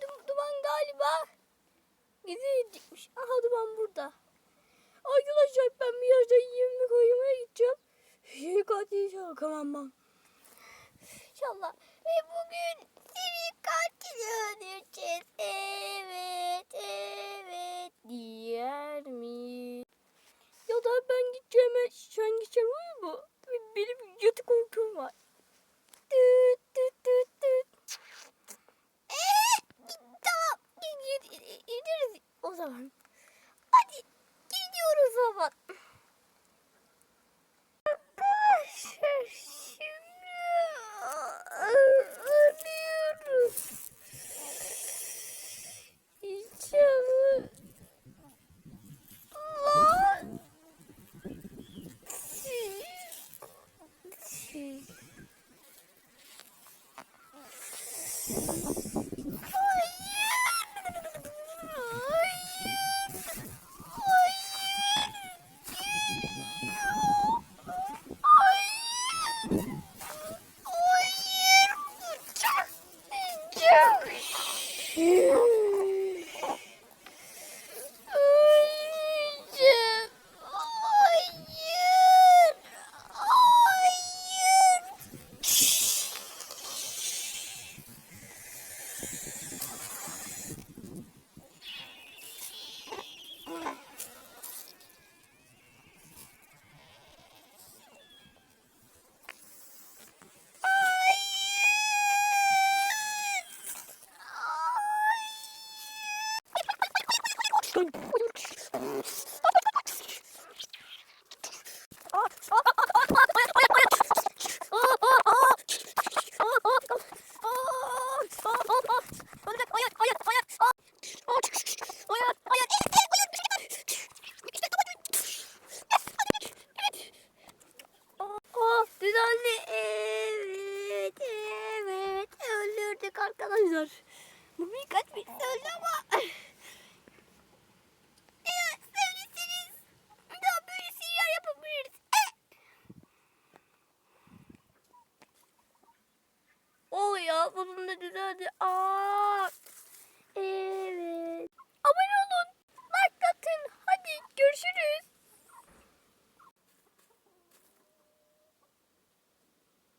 du- duman galiba gidecekmiş. Aha duman burada. Arkadaşlar ben birazdan yemek koymaya gideceğim. Katil şakamam. İnşallah. Ve bugün seni katil öldüreceğiz. Evet, evet. Diğer mi? Ya da ben gideceğim. Sen gideceğim olur mu? Benim yatık korkum var. Düt Hadi gidiyoruz o zaman. Arkadaşlar arkadaşlar. Bu birkaç bir öldü ama. Ya bunun da düzeldi. Aa